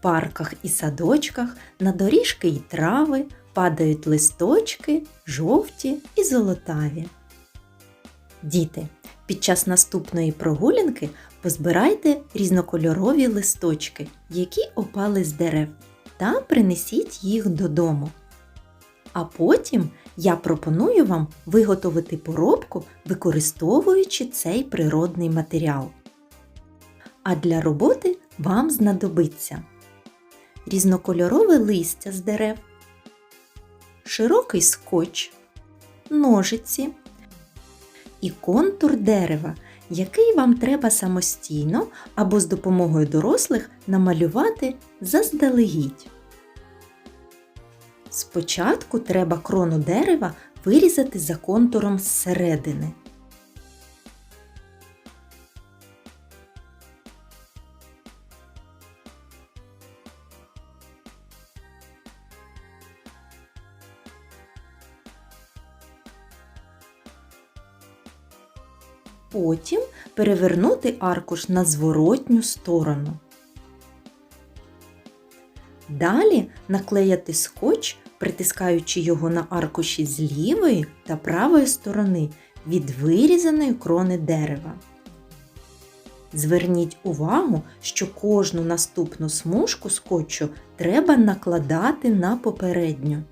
парках і садочках на доріжки й трави падають листочки жовті і золотаві. Діти, під час наступної прогулянки позбирайте різнокольорові листочки, які опали з дерев, та принесіть їх додому. А потім я пропоную вам виготовити поробку, використовуючи цей природний матеріал. А для роботи вам знадобиться різнокольорове листя з дерев, широкий скотч, ножиці і контур дерева, який вам треба самостійно або з допомогою дорослих намалювати заздалегідь. Спочатку треба крону дерева вирізати за контуром зсередини. Потім перевернути аркуш на зворотню сторону. Далі наклеяти скотч, притискаючи його на аркуші з лівої та правої сторони від вирізаної крони дерева. Зверніть увагу, що кожну наступну смужку скотчу треба накладати на попередню.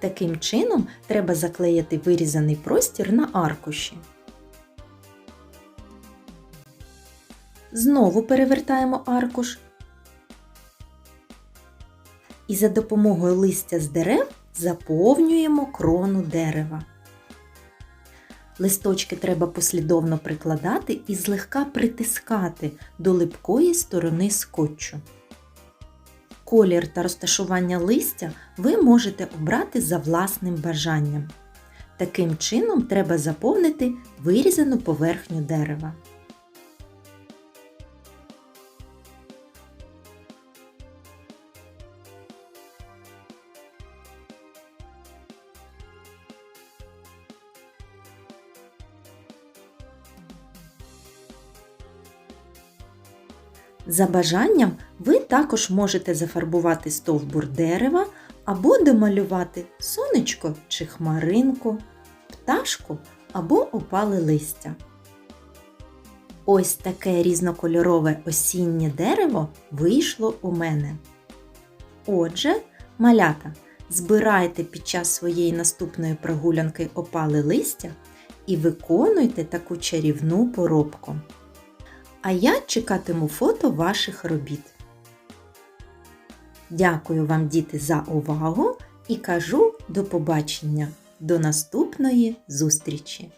Таким чином треба заклеїти вирізаний простір на аркуші. Знову перевертаємо аркуш і за допомогою листя з дерев заповнюємо крону дерева. Листочки треба послідовно прикладати і злегка притискати до липкої сторони скотчу. Колір та розташування листя ви можете обрати за власним бажанням. Таким чином треба заповнити вирізану поверхню дерева. За бажанням ви також можете зафарбувати стовбур дерева або домалювати сонечко чи хмаринку, пташку або опале листя. Ось таке різнокольорове осіннє дерево вийшло у мене. Отже, малята, збирайте під час своєї наступної прогулянки опале листя і виконуйте таку чарівну поробку. А я чекатиму фото ваших робіт. Дякую вам, діти, за увагу і кажу до побачення, до наступної зустрічі!